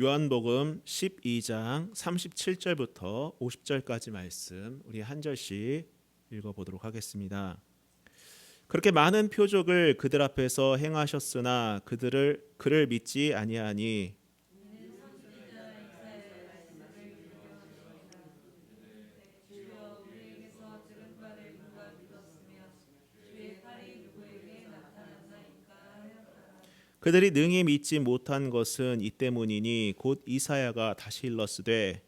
요한복음 12장 37절부터 50절까지 말씀 우리 한 절씩 읽어 보도록 하겠습니다. 그렇게 많은 표적을 그들 앞에서 행하셨으나 그들을 그를 믿지 아니하니 그들이 능히 믿지 못한 것은 이 때문이니 곧 이사야가 다시 일렀으되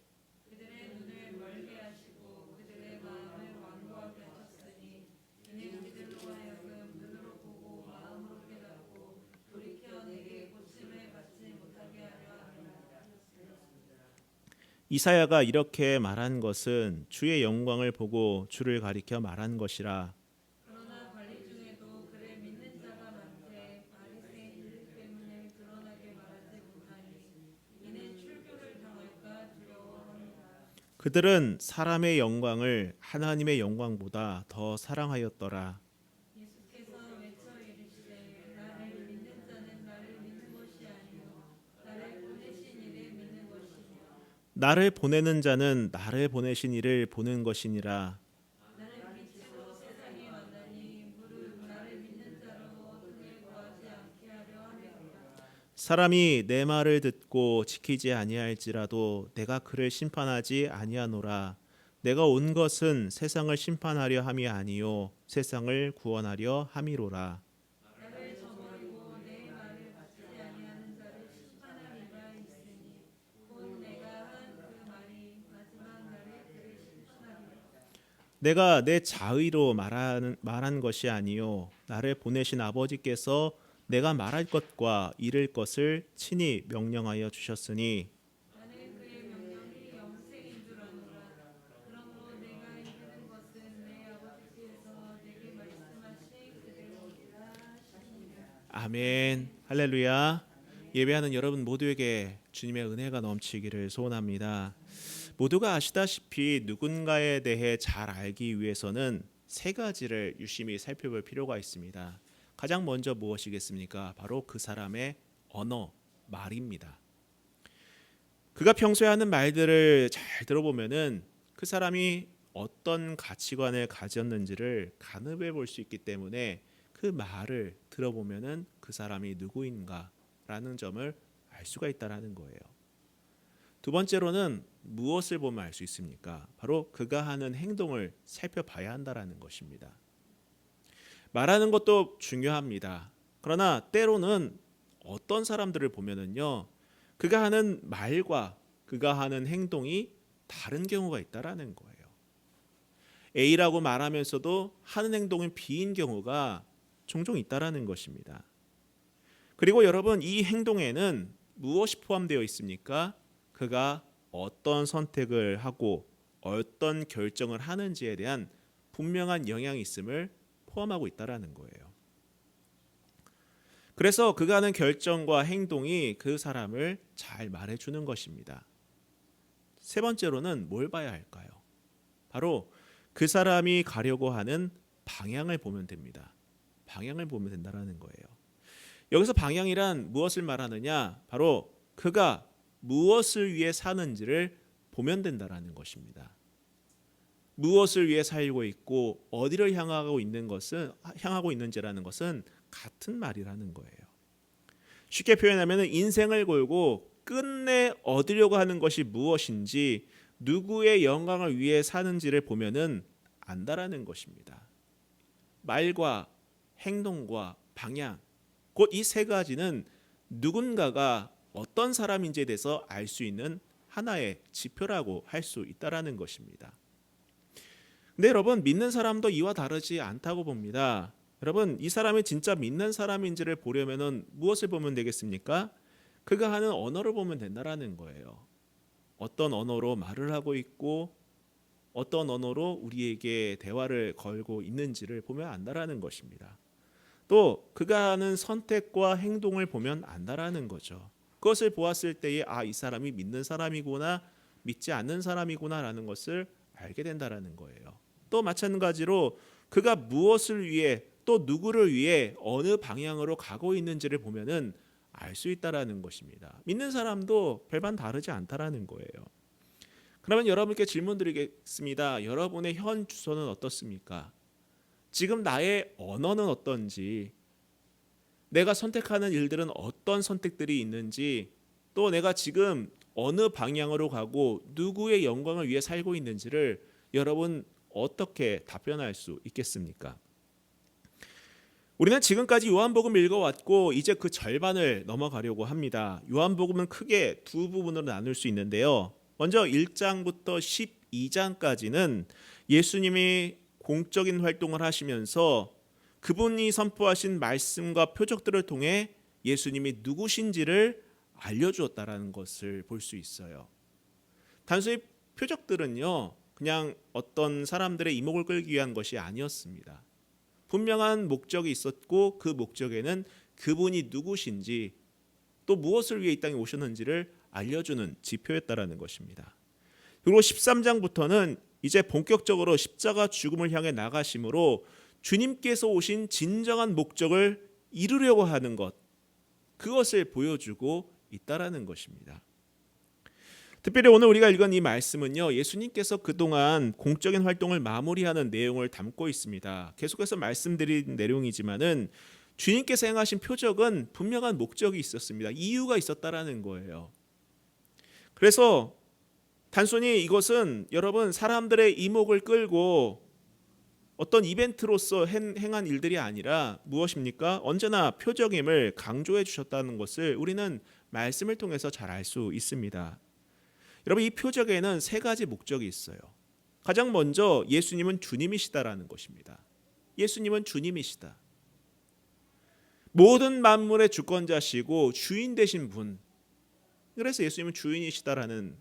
이사야가 이렇게 말한 것은 주의 영광을 보고 주를 가리켜 말한 것이라 그러나 관리 중에도 그를 믿는 자가 많되 바리새인들 때문에 드러나게 말하지 못하니 이는 출교를 당할까 두려워함이라 그들은 사람의 영광을 하나님의 영광보다 더 사랑하였더라. 나를 보내는 자는 나를 보내신 이를 보는 것이니라 사람이 내 말을 듣고 지키지 아니할지라도 내가 그를 심판하지 아니하노라. 내가 온 것은 세상을 심판하려 함이 아니요 세상을 구원하려 함이로라. 내가 내 자의로 말한, 말한 것이 아니요 나를 보내신 아버지께서 내가 말할 것과 이를 것을 친히 명령하여 주셨으니 아멘. 할렐루야. 예배하는 여러분 모두에게 주님의 은혜가 넘치기를 소원합니다. 모두가 아시다시피 누군가에 대해 잘 알기 위해서는 세 가지를 유심히 살펴볼 필요가 있습니다 가장 먼저 무엇이겠습니까 바로 그 사람의 언어 말입니다 그가 평소에 하는 말들을 잘 들어보면은 그 사람이 어떤 가치관을 가졌는지를 가늠해 볼 수 있기 때문에 그 말을 들어보면은 그 사람이 누구인가라는 점을 알 수가 있다라는 거예요. 두 번째로는 무엇을 보면 알 수 있습니까? 바로 그가 하는 행동을 살펴봐야 한다라는 것입니다. 말하는 것도 중요합니다. 그러나 때로는 어떤 사람들을 보면은요, 그가 하는 말과 그가 하는 행동이 다른 경우가 있다라는 거예요. A라고 말하면서도 하는 행동은 B인 경우가 종종 있다라는 것입니다. 그리고 여러분 이 행동에는 무엇이 포함되어 있습니까? 그가 어떤 선택을 하고 어떤 결정을 하는지에 대한 분명한 영향이 있음을 포함하고 있다라는 거예요. 그래서 그가 하는 결정과 행동이 그 사람을 잘 말해 주는 것입니다. 세 번째로는 뭘 봐야 할까요? 바로 그 사람이 가려고 하는 방향을 보면 됩니다. 방향을 보면 된다라는 거예요. 여기서 방향이란 무엇을 말하느냐? 바로 그가 무엇을 위해 사는지를 보면 된다라는 것입니다. 무엇을 위해 살고 있고 어디를 향하고 있는 것은 향하고 있는지라는 것은 같은 말이라는 거예요. 쉽게 표현하면 인생을 걸고 끝내 얻으려고 하는 것이 무엇인지 누구의 영광을 위해 사는지를 보면은 안다라는 것입니다. 말과 행동과 방향 곧 이 세 가지는 누군가가 어떤 사람인지에 대해서 알 수 있는 하나의 지표라고 할 수 있다라는 것입니다. 근데 여러분 믿는 사람도 이와 다르지 않다고 봅니다. 여러분 이 사람이 진짜 믿는 사람인지를 보려면은 무엇을 보면 되겠습니까? 그가 하는 언어를 보면 된다라는 거예요. 어떤 언어로 말을 하고 있고 어떤 언어로 우리에게 대화를 걸고 있는지를 보면 안다라는 것입니다. 또 그가 하는 선택과 행동을 보면 안다라는 거죠. 그것을 보았을 때에 아 이 사람이 믿는 사람이구나 믿지 않는 사람이구나라는 것을 알게 된다라는 거예요. 또 마찬가지로 그가 무엇을 위해 또 누구를 위해 어느 방향으로 가고 있는지를 보면은 알 수 있다라는 것입니다. 믿는 사람도 별반 다르지 않다라는 거예요. 그러면 여러분께 질문 드리겠습니다. 여러분의 현 주소는 어떻습니까? 지금 나의 언어는 어떤지, 내가 선택하는 일들은 어떤 선택들이 있는지, 또 내가 지금 어느 방향으로 가고 누구의 영광을 위해 살고 있는지를 여러분 어떻게 답변할 수 있겠습니까? 우리는 지금까지 요한복음 읽어왔고 이제 그 절반을 넘어가려고 합니다. 요한복음은 크게 두 부분으로 나눌 수 있는데요. 먼저 1장부터 12장까지는 예수님이 공적인 활동을 하시면서 그분이 선포하신 말씀과 표적들을 통해 예수님이 누구신지를 알려주었다라는 것을 볼 수 있어요. 단순히 표적들은요, 그냥 어떤 사람들의 이목을 끌기 위한 것이 아니었습니다. 분명한 목적이 있었고 그 목적에는 그분이 누구신지 또 무엇을 위해 이 땅에 오셨는지를 알려주는 지표였다라는 것입니다. 그리고 13장부터는 이제 본격적으로 십자가 죽음을 향해 나가심으로 주님께서 오신 진정한 목적을 이루려고 하는 것 그것을 보여주고 있다라는 것입니다. 특별히 오늘 우리가 읽은 이 말씀은요. 예수님께서 그동안 공적인 활동을 마무리하는 내용을 담고 있습니다. 계속해서 말씀드린 내용이지만은 주님께서 행하신 표적은 분명한 목적이 있었습니다. 이유가 있었다라는 거예요. 그래서 단순히 이것은 여러분 사람들의 이목을 끌고 어떤 이벤트로서 행- 행한 일들이 아니라 무엇입니까? 언제나 표적임을 강조해 주셨다는 것을 우리는 말씀을 통해서 잘 알 수 있습니다. 여러분 이 표적에는 세 가지 목적이 있어요. 가장 먼저 예수님은 주님이시다라는 것입니다. 예수님은 주님이시다. 모든 만물의 주권자시고 주인 되신 분. 그래서 예수님은 주인이시다라는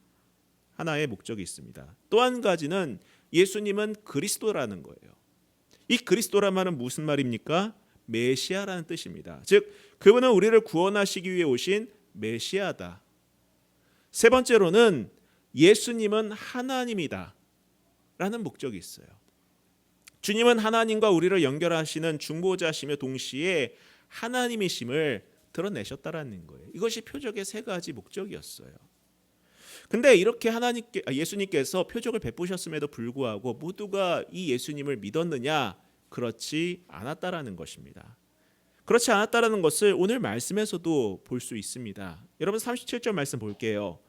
하나의 목적이 있습니다. 또 한 가지는 예수님은 그리스도라는 거예요. 이 그리스도란 말은 무슨 말입니까? 메시아라는 뜻입니다. 즉 그분은 우리를 구원하시기 위해 오신 메시아다. 세 번째로는 예수님은 하나님이다. 라는 목적이 있어요. 주님은 하나님과 우리를 연결하시는 중보자시며 동시에 하나님이심을 드러내셨다라는 거예요. 이것이 표적의 세 가지 목적이었어요. 근데 이렇게 하나님께 아, 예수님께서 표적을 베푸셨음에도 불구하고 모두가 이 예수님을 믿었느냐? 그렇지 않았다라는 것입니다. 그렇지 않았다라는 것을 오늘 말씀에서도 볼 수 있습니다. 여러분 37절 말씀 볼게요.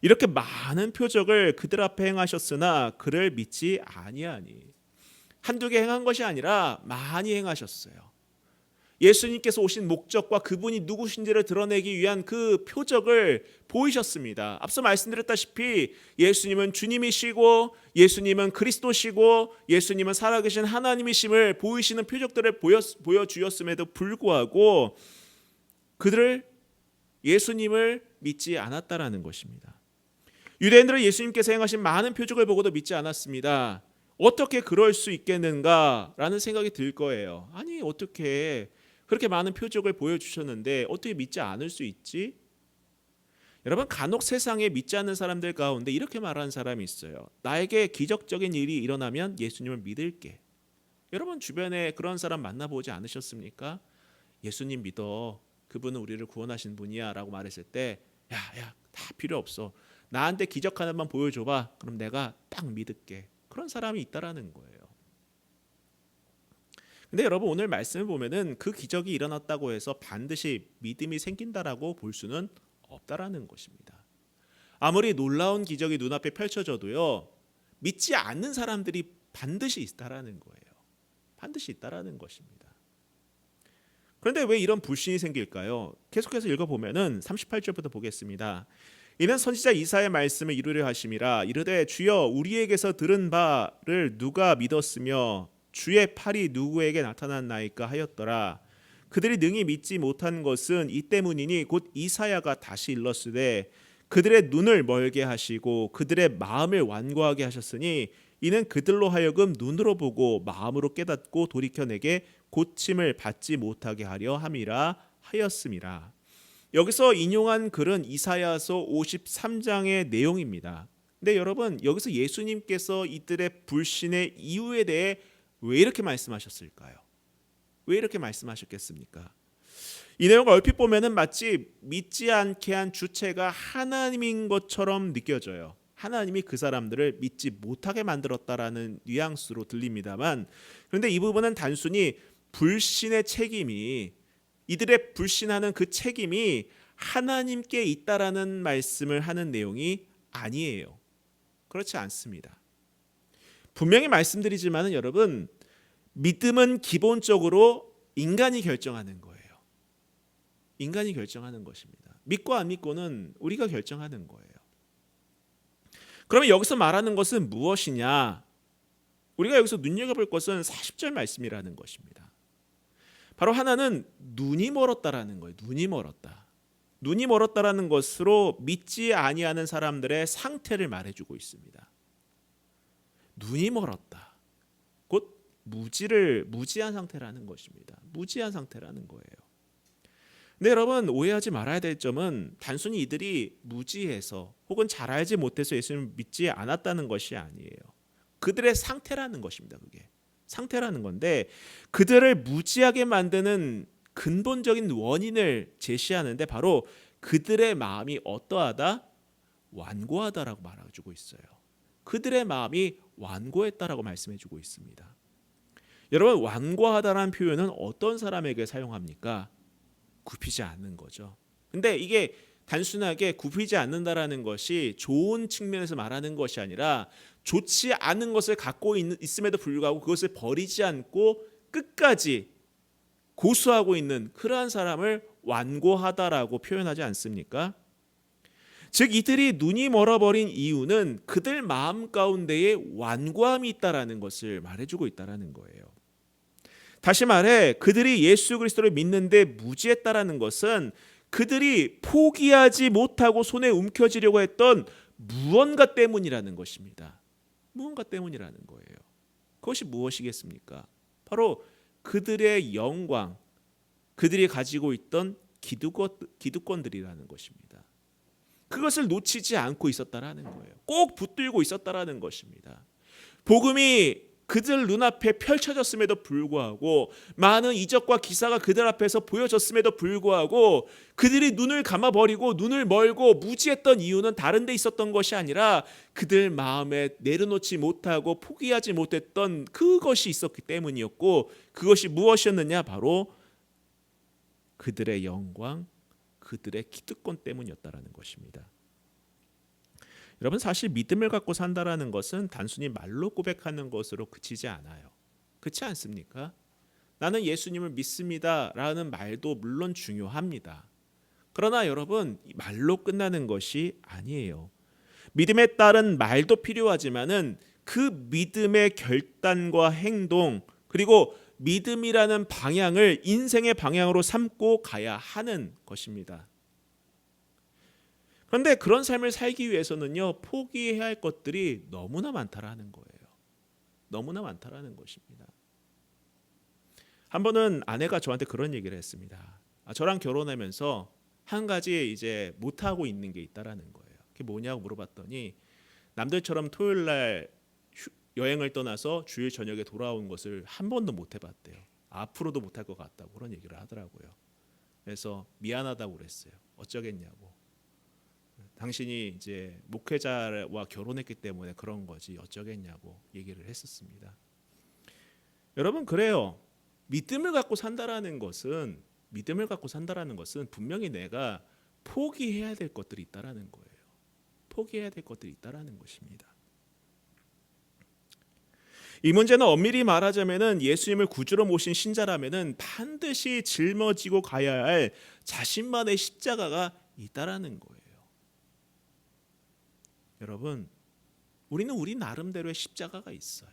이렇게 많은 표적을 그들 앞에 행하셨으나 그를 믿지 아니하니 한두 개 행한 것이 아니라 많이 행하셨어요. 예수님께서 오신 목적과 그분이 누구신지를 드러내기 위한 그 표적을 보이셨습니다. 앞서 말씀드렸다시피 예수님은 주님이시고 예수님은 그리스도시고 예수님은 살아계신 하나님이심을 보이시는 표적들을 보여, 보여주었음에도 불구하고 그들을 예수님을 믿지 않았다라는 것입니다. 유대인들은 예수님께서 행하신 많은 표적을 보고도 믿지 않았습니다. 어떻게 그럴 수 있겠는가라는 생각이 들 거예요. 아니 어떻게 그렇게 많은 표적을 보여주셨는데 어떻게 믿지 않을 수 있지? 여러분 간혹 세상에 믿지 않는 사람들 가운데 이렇게 말하는 사람이 있어요. 나에게 기적적인 일이 일어나면 예수님을 믿을게. 여러분 주변에 그런 사람 만나보지 않으셨습니까? 예수님 믿어. 그분은 우리를 구원하신 분이야라고 말했을 때, 야야 다 필요 없어. 나한테 기적 하나만 보여줘봐. 그럼 내가 딱 믿을게. 그런 사람이 있다라는 거예요. 근데 여러분 오늘 말씀을 보면은 그 기적이 일어났다고 해서 반드시 믿음이 생긴다라고 볼 수는 없다라는 것입니다. 아무리 놀라운 기적이 눈앞에 펼쳐져도요. 믿지 않는 사람들이 반드시 있다라는 거예요. 반드시 있다라는 것입니다. 그런데 왜 이런 불신이 생길까요? 계속해서 읽어 보면은 38절부터 보겠습니다. 이는 선지자 이사의 말씀을 이루려 하심이라 이르되 주여 우리에게서 들은 바를 누가 믿었으며 주의 팔이 누구에게 나타났나이까 하였더라. 그들이 능히 믿지 못한 것은 이 때문이니 곧 이사야가 다시 일렀으되 그들의 눈을 멀게 하시고 그들의 마음을 완고하게 하셨으니 이는 그들로 하여금 눈으로 보고 마음으로 깨닫고 돌이켜 내게 고침을 받지 못하게 하려 함이라 하였음이라. 여기서 인용한 글은 이사야서 53장의 내용입니다. 근데 여러분 여기서 예수님께서 이들의 불신의 이유에 대해 왜 이렇게 말씀하셨을까요? 왜 이렇게 말씀하셨겠습니까? 이 내용을 얼핏 보면은 마치 믿지 않게 한 주체가 하나님인 것처럼 느껴져요. 하나님이 그 사람들을 믿지 못하게 만들었다라는 뉘앙스로 들립니다만 그런데 이 부분은 단순히 불신의 책임이 이들의 불신하는 그 책임이 하나님께 있다라는 말씀을 하는 내용이 아니에요. 그렇지 않습니다. 분명히 말씀드리지만은 여러분 믿음은 기본적으로 인간이 결정하는 거예요. 인간이 결정하는 것입니다. 믿고 안 믿고는 우리가 결정하는 거예요. 그러면 여기서 말하는 것은 무엇이냐? 우리가 여기서 눈여겨볼 것은 40절 말씀이라는 것입니다. 바로 하나는 눈이 멀었다라는 거예요. 눈이 멀었다. 눈이 멀었다라는 것으로 믿지 아니하는 사람들의 상태를 말해주고 있습니다. 눈이 멀었다. 곧 무지를 무지한 상태라는 것입니다. 무지한 상태라는 거예요. 근데 여러분 오해하지 말아야 될 점은 단순히 이들이 무지해서 혹은 잘 알지 못해서 예수님을 믿지 않았다는 것이 아니에요. 그들의 상태라는 것입니다. 그게 상태라는 건데 그들을 무지하게 만드는 근본적인 원인을 제시하는데 바로 그들의 마음이 어떠하다 완고하다라고 말해주고 있어요. 그들의 마음이 완고했다라고 말씀해주고 있습니다. 여러분 완고하다라는 표현은 어떤 사람에게 사용합니까? 굽히지 않는 거죠. 근데 이게 단순하게 굽히지 않는다라는 것이 좋은 측면에서 말하는 것이 아니라 좋지 않은 것을 갖고 있, 있음에도 불구하고 그것을 버리지 않고 끝까지 고수하고 있는 그러한 사람을 완고하다라고 표현하지 않습니까? 즉 이들이 눈이 멀어버린 이유는 그들 마음 가운데에 완고함이 있다라는 것을 말해주고 있다라는 거예요. 다시 말해 그들이 예수 그리스도를 믿는데 무지했다라는 것은 그들이 포기하지 못하고 손에 움켜쥐려고 했던 무언가 때문이라는 것입니다. 무언가 때문이라는 거예요. 그것이 무엇이겠습니까? 바로 그들의 영광, 그들이 가지고 있던 기득권, 기득권들이라는 것입니다. 그것을 놓치지 않고 있었다라는 거예요. 꼭 붙들고 있었다라는 것입니다. 복음이 그들 눈앞에 펼쳐졌음에도 불구하고 많은 이적과 기사가 그들 앞에서 보여졌음에도 불구하고 그들이 눈을 감아버리고 눈을 멀고 무지했던 이유는 다른 데 있었던 것이 아니라 그들 마음에 내려놓지 못하고 포기하지 못했던 그것이 있었기 때문이었고 그것이 무엇이었느냐 바로 그들의 영광 그들의 기득권 때문이었다라는 것입니다. 여러분 사실 믿음을 갖고 산다라는 것은 단순히 말로 고백하는 것으로 그치지 않아요. 그렇지 않습니까? 나는 예수님을 믿습니다라는 말도 물론 중요합니다. 그러나 여러분 말로 끝나는 것이 아니에요. 믿음에 따른 말도 필요하지만은 그 믿음의 결단과 행동 그리고 믿음이라는 방향을 인생의 방향으로 삼고 가야 하는 것입니다. 그런데 그런 삶을 살기 위해서는요 포기해야 할 것들이 너무나 많다라는 거예요. 너무나 많다라는 것입니다. 한 번은 아내가 저한테 그런 얘기를 했습니다. 아, 저랑 결혼하면서 한 가지 이제 못 하고 있는 게 있다라는 거예요. 그게 뭐냐고 물어봤더니 남들처럼 토요일 날 휴, 여행을 떠나서 주일 저녁에 돌아온 것을 한 번도 못 해봤대요. 앞으로도 못할 것 같다고 그런 얘기를 하더라고요. 그래서 미안하다고 그랬어요. 어쩌겠냐고. 당신이 이제 목회자와 결혼했기 때문에 그런 거지 어쩌겠냐고 얘기를 했었습니다. 여러분 그래요. 믿음을 갖고 산다라는 것은 믿음을 갖고 산다라는 것은 분명히 내가 포기해야 될 것들이 있다라는 거예요. 포기해야 될 것들이 있다라는 것입니다. 이 문제는 엄밀히 말하자면은 예수님을 구주로 모신 신자라면은 반드시 짊어지고 가야 할 자신만의 십자가가 있다라는 거예요. 여러분, 우리는 우리 나름대로의 십자가가 있어요.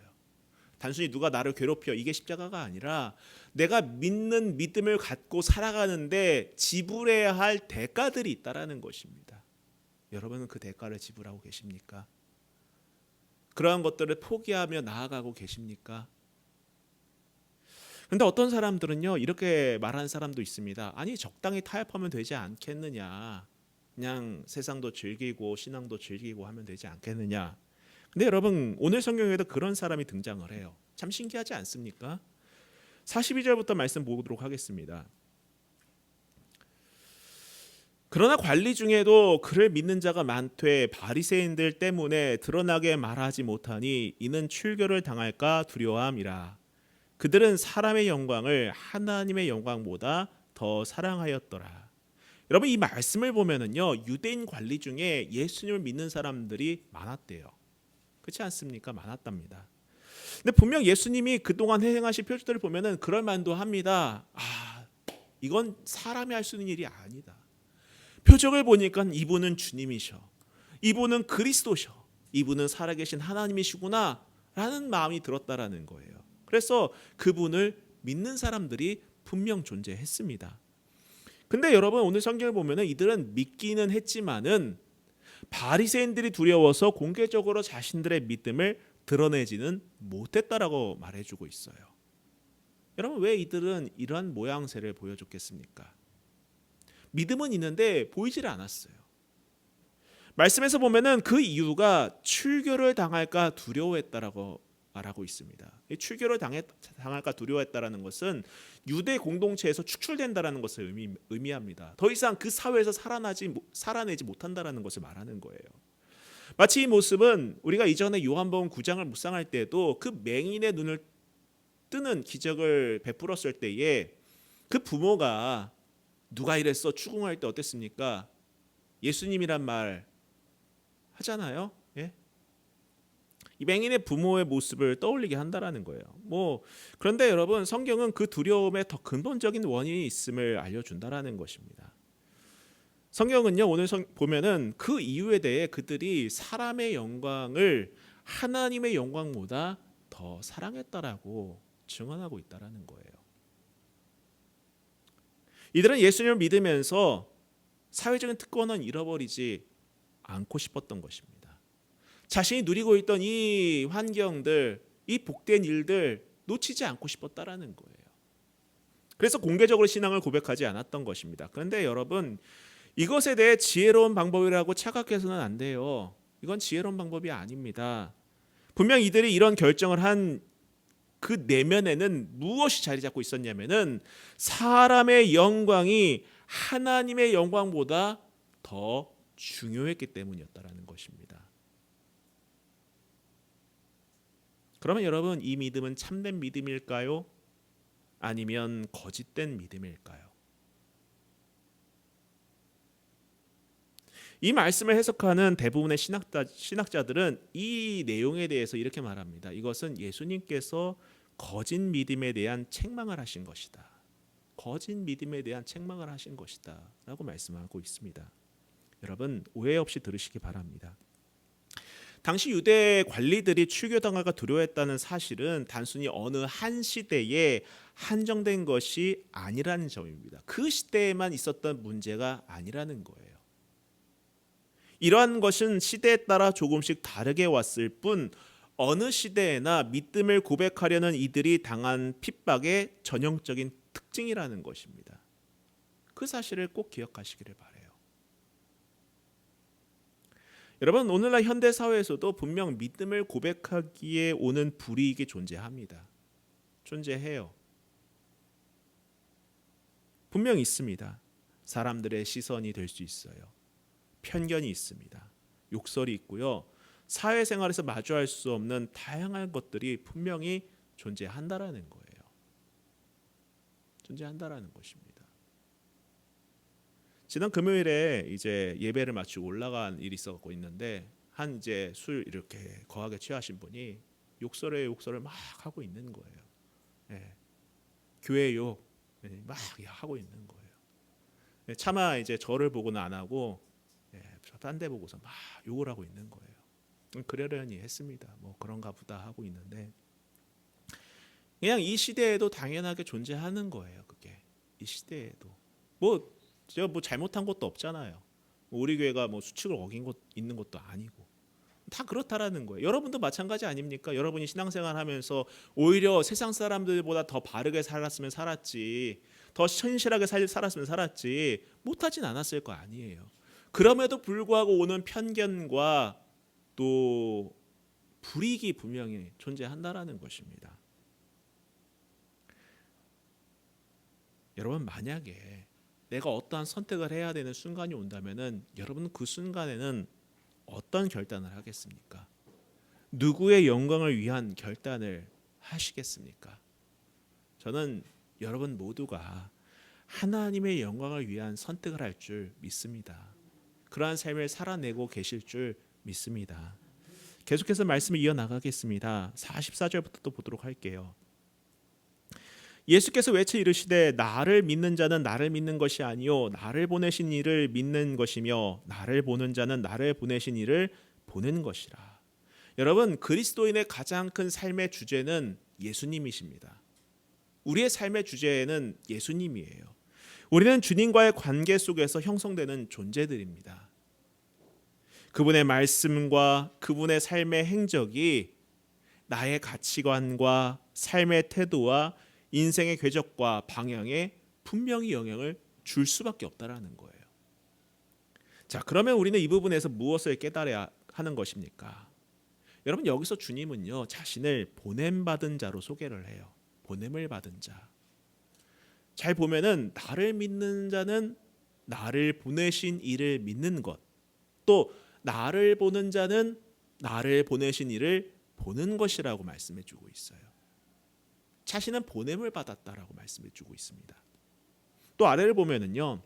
단순히 누가 나를 괴롭혀 이게 십자가가 아니라 내가 믿는 믿음을 갖고 살아가는데 지불해야 할 대가들이 있다라는 것입니다. 여러분은 그 대가를 지불하고 계십니까? 그러한 것들을 포기하며 나아가고 계십니까? 근데 어떤 사람들은요 이렇게 말하는 사람도 있습니다. 아니 적당히 타협하면 되지 않겠느냐? 그냥 세상도 즐기고 신앙도 즐기고 하면 되지 않겠느냐? 근데 여러분 오늘 성경에도 그런 사람이 등장을 해요. 참 신기하지 않습니까? 42절부터 말씀 보도록 하겠습니다. 그러나 관리 중에도 그를 믿는 자가 많되 바리새인들 때문에 드러나게 말하지 못하니 이는 출교를 당할까 두려워함이라. 그들은 사람의 영광을 하나님의 영광보다 더 사랑하였더라. 여러분 이 말씀을 보면은요 유대인 관리 중에 예수님을 믿는 사람들이 많았대요. 그렇지 않습니까? 많았답니다. 근데 분명 예수님이 그동안 행하신 표적들을 보면은 그럴 만도 합니다. 아, 이건 사람이 할 수 있는 일이 아니다. 표적을 보니까 이분은 주님이셔. 이분은 그리스도셔. 이분은 살아계신 하나님이시구나. 라는 마음이 들었다라는 거예요. 그래서 그분을 믿는 사람들이 분명 존재했습니다. 근데 여러분 오늘 성경을 보면은 이들은 믿기는 했지만은 바리새인들이 두려워서 공개적으로 자신들의 믿음을 드러내지는 못했다라고 말해주고 있어요. 여러분 왜 이들은 이러한 모양새를 보여줬겠습니까? 믿음은 있는데 보이질 않았어요. 말씀에서 보면은 그 이유가 출교를 당할까 두려워했다라고 말하고 있습니다. 이 출교를 당해, 당할까 두려워했다라는 것은 유대 공동체에서 축출된다라는 것을 의미, 의미합니다. 더 이상 그 사회에서 살아나지 못- 살아내지 못한다라는 것을 말하는 거예요. 마치 이 모습은 우리가 이전에 요한복음 9장을 묵상할 때도 그 맹인의 눈을 뜨는 기적을 베풀었을 때에 그 부모가 누가 이랬어 추궁할 때 어땠습니까? 예수님이란 말 하잖아요. 예? 이 맹인의 부모의 모습을 떠올리게 한다라는 거예요. 뭐 그런데 여러분 성경은 그 두려움에 더 근본적인 원인이 있음을 알려준다라는 것입니다. 성경은요 오늘 성, 보면은 그 이유에 대해 그들이 사람의 영광을 하나님의 영광보다 더 사랑했다라고 증언하고 있다라는 거예요. 이들은 예수님을 믿으면서 사회적인 특권은 잃어버리지 않고 싶었던 것입니다. 자신이 누리고 있던 이 환경들, 이 복된 일들 놓치지 않고 싶었다라는 거예요. 그래서 공개적으로 신앙을 고백하지 않았던 것입니다. 그런데 여러분 이것에 대해 지혜로운 방법이라고 착각해서는 안 돼요. 이건 지혜로운 방법이 아닙니다. 분명 이들이 이런 결정을 한 그 내면에는 무엇이 자리 잡고 있었냐면은 사람의 영광이 하나님의 영광보다 더 중요했기 때문이었다라는 것입니다. 그러면 여러분 이 믿음은 참된 믿음일까요? 아니면 거짓된 믿음일까요? 이 말씀을 해석하는 대부분의 신학자, 신학자들은 이 내용에 대해서 이렇게 말합니다. 이것은 예수님께서 거짓 믿음에 대한 책망을 하신 것이다. 거짓 믿음에 대한 책망을 하신 것이다 라고 말씀하고 있습니다. 여러분 오해 없이 들으시기 바랍니다. 당시 유대 관리들이 출교당할까 두려워했다는 사실은 단순히 어느 한 시대에 한정된 것이 아니라는 점입니다. 그 시대에만 있었던 문제가 아니라는 거예요. 이러한 것은 시대에 따라 조금씩 다르게 왔을 뿐 어느 시대에나 믿음을 고백하려는 이들이 당한 핍박의 전형적인 특징이라는 것입니다. 그 사실을 꼭 기억하시기를 바래요. 여러분 오늘날 현대 사회에서도 분명 믿음을 고백하기에 오는 불이익이 존재합니다. 존재해요. 분명 있습니다. 사람들의 시선이 될 수 있어요. 편견이 있습니다. 욕설이 있고요. 사회생활에서 마주할 수 없는 다양한 것들이 분명히 존재한다라는 거예요. 존재한다라는 것입니다. 지난 금요일에 이제 예배를 마치고 올라간 일이 있었고 있는데 한 이제 술 이렇게 거하게 취하신 분이 욕설에 욕설을 막 하고 있는 거예요. 예. 교회 욕 예, 막 하고 있는 거예요. 예, 차마 이제 저를 보고는 안 하고 예, 딴데 보고서 막 욕을 하고 있는 거예요. 음, 그러려니 했습니다. 뭐 그런가 보다 하고 있는데 그냥 이 시대에도 당연하게 존재하는 거예요. 그게 이 시대에도 뭐 제가 뭐 잘못한 것도 없잖아요. 뭐 우리 교회가 뭐 수칙을 어긴 것 있는 것도 아니고 다 그렇다라는 거예요. 여러분도 마찬가지 아닙니까? 여러분이 신앙생활하면서 오히려 세상 사람들보다 더 바르게 살았으면 살았지, 더 천실하게 살, 살았으면 살았지 못하진 않았을 거 아니에요. 그럼에도 불구하고 오는 편견과 또 불이익이 분명히 존재한다라는 것입니다. 여러분 만약에 내가 어떠한 선택을 해야 되는 순간이 온다면은 여러분은 그 순간에는 어떤 결단을 하겠습니까? 누구의 영광을 위한 결단을 하시겠습니까? 저는 여러분 모두가 하나님의 영광을 위한 선택을 할 줄 믿습니다. 그러한 삶을 살아내고 계실 줄 믿습니다. 계속해서 말씀을 이어 나가겠습니다. 44절부터 또 보도록 할게요. 예수께서 외쳐 이르시되 나를 믿는 자는 나를 믿는 것이 아니요 나를 보내신 이를 믿는 것이며 나를 보는 자는 나를 보내신 이를 보는 것이라. 여러분 그리스도인의 가장 큰 삶의 주제는 예수님이십니다. 우리의 삶의 주제는 예수님이에요. 우리는 주님과의 관계 속에서 형성되는 존재들입니다. 그분의 말씀과 그분의 삶의 행적이 나의 가치관과 삶의 태도와 인생의 궤적과 방향에 분명히 영향을 줄 수밖에 없다라는 거예요. 자, 그러면 우리는 이 부분에서 무엇을 깨달아야 하는 것입니까? 여러분 여기서 주님은요 자신을 보냄 받은 자로 소개를 해요. 보냄을 받은 자. 잘 보면은 나를 믿는 자는 나를 보내신 이를 믿는 것. 또 나를 보는 자는 나를 보내신 이를 보는 것이라고 말씀해 주고 있어요. 자신은 보냄을 받았다라고 말씀해 주고 있습니다. 또 아래를 보면은요.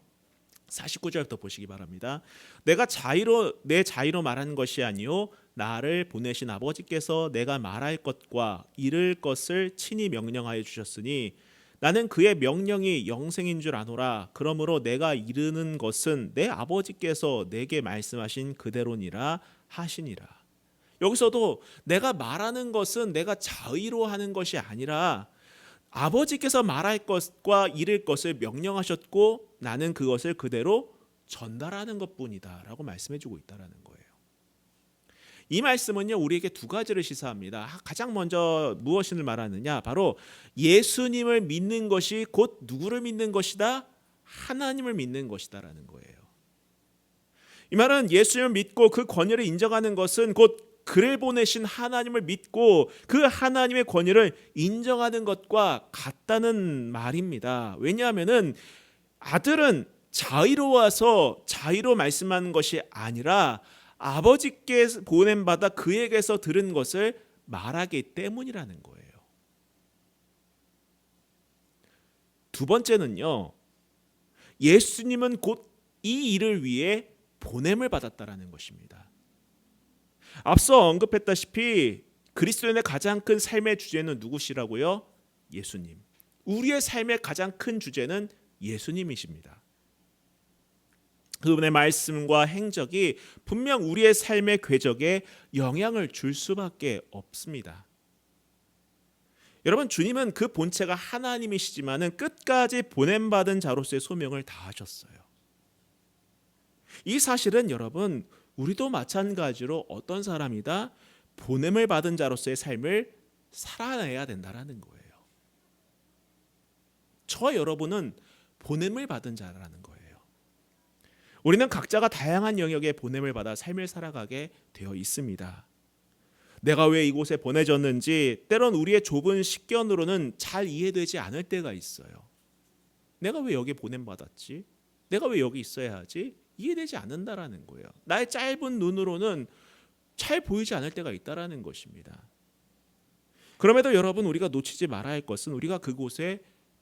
49절부터 보시기 바랍니다. 내가 자의로 내 자의로 말한 것이 아니요 나를 보내신 아버지께서 내가 말할 것과 이를 것을 친히 명령하여 주셨으니 나는 그의 명령이 영생인 줄 아노라 그러므로 내가 이르는 것은 내 아버지께서 내게 말씀하신 그대로니라 하시니라 여기서도 내가 말하는 것은 내가 자의로 하는 것이 아니라 아버지께서 말할 것과 이를 것을 명령하셨고 나는 그것을 그대로 전달하는 것뿐이다라고 말씀해 주고 있다라는 거예요. 이 말씀은요 우리에게 두 가지를 시사합니다. 가장 먼저 무엇을 말하느냐? 바로 예수님을 믿는 것이 곧 누구를 믿는 것이다? 하나님을 믿는 것이다라는 거예요. 이 말은 예수님을 믿고 그 권위를 인정하는 것은 곧 그를 보내신 하나님을 믿고 그 하나님의 권위를 인정하는 것과 같다는 말입니다. 왜냐하면은 아들은 자의로워서 자의로 말씀하는 것이 아니라 아버지께 보냄 받아 그에게서 들은 것을 말하기 때문이라는 거예요. 두 번째는요. 예수님은 곧 이 일을 위해 보냄을 받았다라는 것입니다. 앞서 언급했다시피 그리스도인의 가장 큰 삶의 주제는 누구시라고요? 예수님. 우리의 삶의 가장 큰 주제는 예수님이십니다. 그분의 말씀과 행적이 분명 우리의 삶의 궤적에 영향을 줄 수밖에 없습니다. 여러분 주님은 그 본체가 하나님이시지만은 끝까지 보냄 받은 자로서의 소명을 다하셨어요. 이 사실은 여러분 우리도 마찬가지로 어떤 사람이다 보냄을 받은 자로서의 삶을 살아내야 된다라는 거예요. 저 여러분은 보냄을 받은 자라는 거예요. 우리는 각자가 다양한 영역의 보냄을 받아 삶을 살아가게 되어 있습니다. 내가 왜 이곳에 보내졌는지 때론 우리의 좁은 식견으로는 잘 이해되지 않을 때가 있어요. 내가 왜 여기 보냄 받았지? 내가 왜 여기 있어야 하지? 이해되지 않는다라는 거예요. 나의 짧은 눈으로는 잘 보이지 않을 때가 있다라는 것입니다. 그럼에도 여러분 우리가 놓치지 말아야 할 것은 우리가 그곳에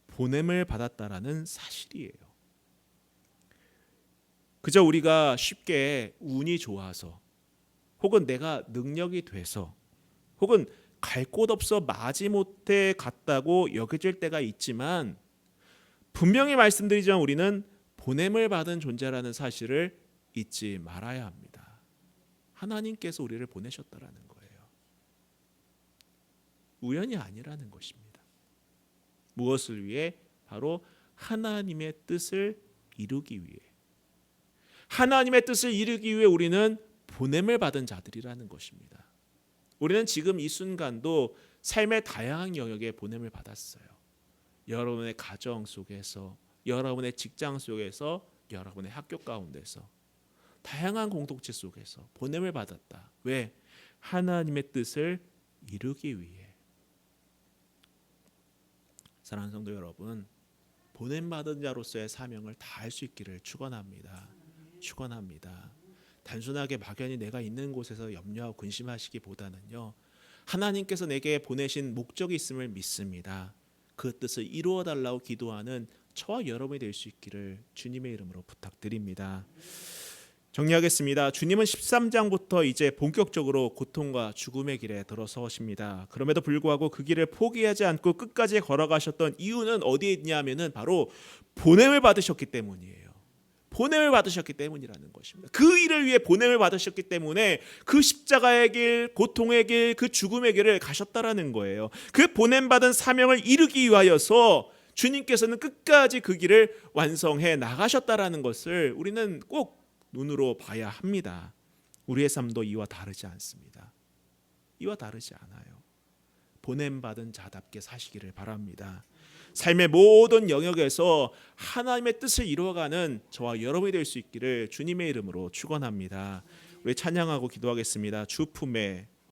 보냄을 받았다라는 사실이에요. 그저 우리가 쉽게 운이 좋아서 혹은 내가 능력이 돼서 혹은 갈 곳 없어 마지못해 갔다고 여겨질 때가 있지만 분명히 말씀드리지만 우리는 보냄을 받은 존재라는 사실을 잊지 말아야 합니다. 하나님께서 우리를 보내셨다라는 거예요. 우연이 아니라는 것입니다. 무엇을 위해? 바로 하나님의 뜻을 이루기 위해. 하나님의 뜻을 이루기 위해 우리는 보냄을 받은 자들이라는 것입니다. 우리는 지금 이 순간도 삶의 다양한 영역에 보냄을 받았어요. 여러분의 가정 속에서, 여러분의 직장 속에서, 여러분의 학교 가운데서, 다양한 공동체 속에서 보냄을 받았다. 왜? 하나님의 뜻을 이루기 위해. 사랑하는 성도 여러분, 보냄 받은 자로서의 사명을 다할 수 있기를 축원합니다. 축원합니다. 단순하게 막연히 내가 있는 곳에서 염려하고 근심하시기보다는요. 하나님께서 내게 보내신 목적이 있음을 믿습니다. 그 뜻을 이루어 달라고 기도하는 저와 여러분이 될 수 있기를 주님의 이름으로 부탁드립니다. 정리하겠습니다. 주님은 13장부터 이제 본격적으로 고통과 죽음의 길에 들어서십니다. 그럼에도 불구하고 그 길을 포기하지 않고 끝까지 걸어가셨던 이유는 어디에 있냐면은 바로 보냄을 받으셨기 때문이에요. 보냄을 받으셨기 때문이라는 것입니다. 그 일을 위해 보냄을 받으셨기 때문에 그 십자가의 길, 고통의 길, 그 죽음의 길을 가셨다라는 거예요. 그 보냄 받은 사명을 이루기 위하여서 주님께서는 끝까지 그 길을 완성해 나가셨다라는 것을 우리는 꼭 눈으로 봐야 합니다. 우리의 삶도 이와 다르지 않습니다. 이와 다르지 않아요. 보냄 받은 자답게 사시기를 바랍니다. 삶의 모든 영역에서 하나님의 뜻을 이루어가는 저와 여러분이 될 수 있기를 주님의 이름으로 축원합니다. 우리 찬양하고 기도하겠습니다. 주 품에